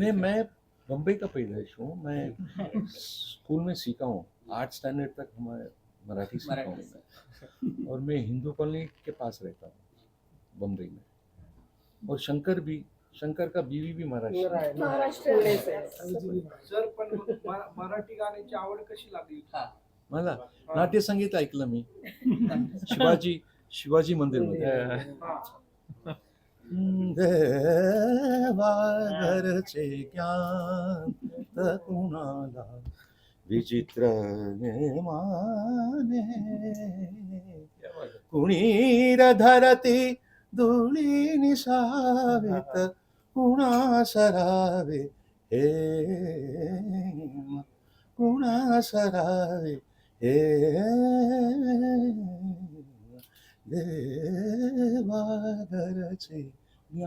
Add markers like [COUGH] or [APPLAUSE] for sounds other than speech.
नहीं मैं बम्बई का पैदाइश हूँ मैं स्कूल में सीखा हूँ। आठ स्टैंडर्ड तक हमारे मराठी सीखा हूँ और मैं हिंदू कॉलोनी के पास रहता हूँ बम्बई में। और शंकर भी शंकर का बीवी भी महाराष्ट्र महाराष्ट्र सर पण मराठी गाण्याची आवड कशी लागली? मला नाट्यसंगीत ऐकलं मी. [LAUGHS] शिवाजी शिवाजी मंदिर मध्ये देवाघरचे ज्ञान कुणाला विचित्र नेमाने कुणीर धरती धुळी निसावेत कुणा सरावे हे कुणा सरावे हे देवा घरचे Yeah.